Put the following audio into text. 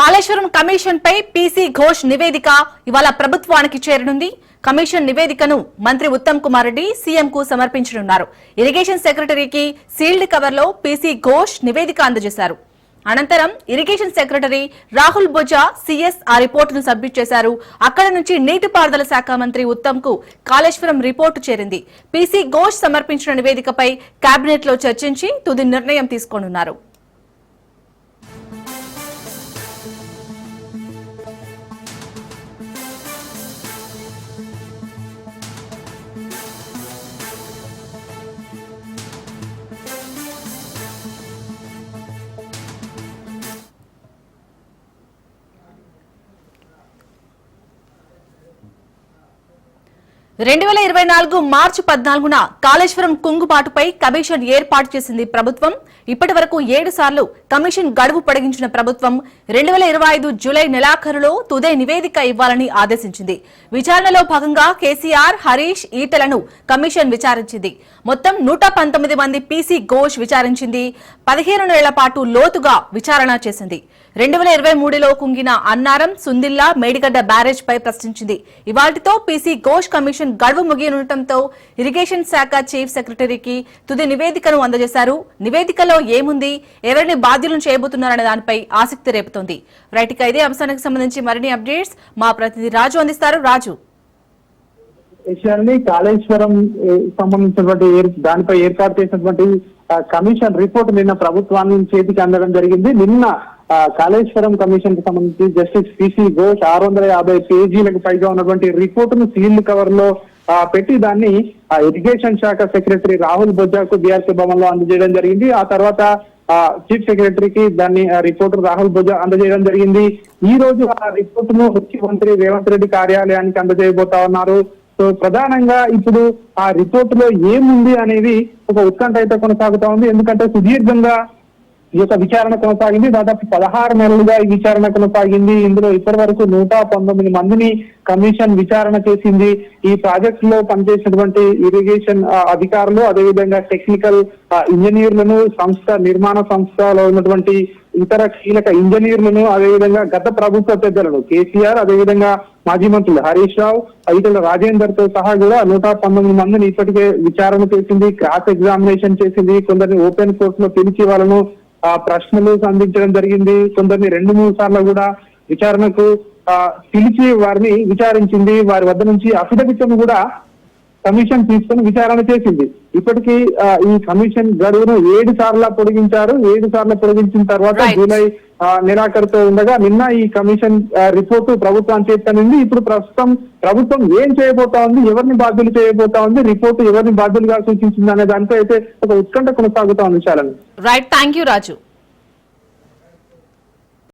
Kaleshwaram commission పై PC Ghosh నివేదిక ఇవాళ ప్రభుత్వానికి చేరనుంది. కమిషన్ నివేదికను మంత్రి ఉత్తమ్ కుమార్ రెడ్డి సీఎం కు సమర్పించనున్నారు. ఇరిగేషన్ సెక్రటరీకి సీల్డ్ కవర్లో పీసీ ఘోష్ నివేదిక అందజేశారు. అనంతరం irrigation secretary Rahul Bojja CS ఆ రిపోర్టును సబ్మిట్ చేశారు. అక్కడ నుంచి నీటిపారుదల శాఖ మంత్రి ఉత్తమ్కు కాళేశ్వరం రిపోర్టు చేరింది. పీసీ ఘోష్ సమర్పించిన నివేదికపై కేబినెట్లో చర్చించి తుది నిర్ణయం తీసుకోనున్నారు. రెండు వేల ఇరవై నాలుగు మార్చి పద్నాలుగున కాళేశ్వరం కుంగుబాటుపై కమిషన్ ఏర్పాటు చేసింది ప్రభుత్వం. ఇప్పటి వరకు ఏడు సార్లు కమిషన్ గడువు పొడిగించిన ప్రభుత్వం రెండు వేల ఇరవై ఐదు జూలై నెలాఖరులో తుదే నివేదిక ఇవ్వాలని ఆదేశించింది. విచారణలో భాగంగా కేసీఆర్ హరీష్ ఈటలను కమిషన్ విచారించింది. మొత్తం నూట పంతొమ్మిది మంది పీసీ ఘోష్ విచారించింది. పదిహేను నెలల పాటు లోతుగా విచారణ చేసింది. రెండు వేల ఇరవై మూడులో కుంగిన అన్నారం సుందిల్లా మేడిగడ్డ బ్యారేజ్ పై ప్రశ్నించింది. ఇవాటితో పీసీ ఘోష్ కమిషన్ గడువు ముగియనుండటంతో ఇరిగేషన్ శాఖ చీఫ్ సెక్రటరీకి తుది నివేదికను అందజేశారు. నివేదికలో ఏముంది? ఎవరిని బాధ్యులను చేయబోతున్నారనే దానిపై ఆసక్తి రేపుతోంది. రైట్ ఇక ఇదే అంశానికి సంబంధించి మరిన్ని అప్డేట్స్ మా ప్రతినిధి రాజు అందిస్తారు. రాజు. విషయాన్ని కాళేశ్వరం సంబంధించినటువంటి దానిపై ఏర్పాటు చేసినటువంటి కమిషన్ రిపోర్ట్ నిన్న ప్రభుత్వాన్ని చేతికి అందడం జరిగింది. నిన్న కాళేశ్వరం కమిషన్కి సంబంధించి జస్టిస్ పిసి ఘోష్ ఆరు వందల యాభై పేజీలకు పైగా ఉన్నటువంటి రిపోర్ట్ను సీల్డ్ కవర్లో పెట్టి దాన్ని ఆ, ఇరిగేషన్ శాఖ సెక్రటరీ రాహుల్ బొజ్జాకు బీఆర్సీ భవన్లో అందజేయడం జరిగింది. ఆ తర్వాత ఆ, చీఫ్ సెక్రటరీకి దాన్ని ఆ, రిపోర్ట్ రాహుల్ బొజ్జా అందజేయడం జరిగింది. ఈ రోజు ఆ రిపోర్ట్ను ముఖ్యమంత్రి రేవంత్ రెడ్డి కార్యాలయానికి అందజేయబోతా ఉన్నారు. సో ప్రధానంగా ఇప్పుడు ఆ రిపోర్ట్లో ఏముంది అనేది ఒక ఉత్కంఠ అయితే కొనసాగుతా ఉంది. ఎందుకంటే సుదీర్ఘంగా ఈ యొక్క విచారణ కొనసాగింది. దాదాపు పదహారు నెలలుగా ఈ విచారణ కొనసాగింది. ఇందులో ఇప్పటి వరకు నూట పంతొమ్మిది మందిని కమిషన్ విచారణ చేసింది. ఈ ప్రాజెక్ట్లో పనిచేసినటువంటి ఇరిగేషన్ అధికారులు అదేవిధంగా టెక్నికల్ ఇంజనీర్లను సంస్థ నిర్మాణ సంస్థలో ఉన్నటువంటి ఇతర కీలక ఇంజనీర్లను అదేవిధంగా గత ప్రభుత్వ పెద్దలను కేసీఆర్ అదేవిధంగా మాజీ మంత్రులు హరీష్ రావు ఐదుల రాజేందర్తో సహా కూడా నూట పంతొమ్మిది మందిని ఇప్పటికే విచారణ చేసింది క్రాస్ ఎగ్జామినేషన్ చేసింది. కొందరిని ఓపెన్ కోర్టులో పిలిచి వాళ్ళను ప్రశ్నలు సంధించడం జరిగింది. కొందరిని రెండు మూడు సార్లు కూడా విచారణకు ఆ, పిలిచి వారిని విచారించింది. వారి వద్ద నుంచి అఫిడవిట్ కూడా కమిషన్ తీసుకొని విచారణ చేసింది. ఇప్పటికీ ఈ కమిషన్ గడువును ఏడు సార్లు పొడిగించారు. ఏడు సార్లు పొడిగించిన తర్వాత. జూలై ఆ, నెలాఖరుతో ఉండగా నిన్న ఈ కమిషన్ రిపోర్టు ప్రభుత్వం చేతనింది. ఇప్పుడు ప్రస్తుతం ప్రభుత్వం ఏం చేయబోతా ఉంది ఎవరిని బాధ్యులు చేయబోతా ఉంది రిపోర్టు ఎవరిని బాధ్యులుగా సూచించింది అనే దానిపై అయితే ఒక ఉత్కంఠ కొనసాగుతా ఉంది చాలా రైట్ థ్యాంక్ యూ రాజు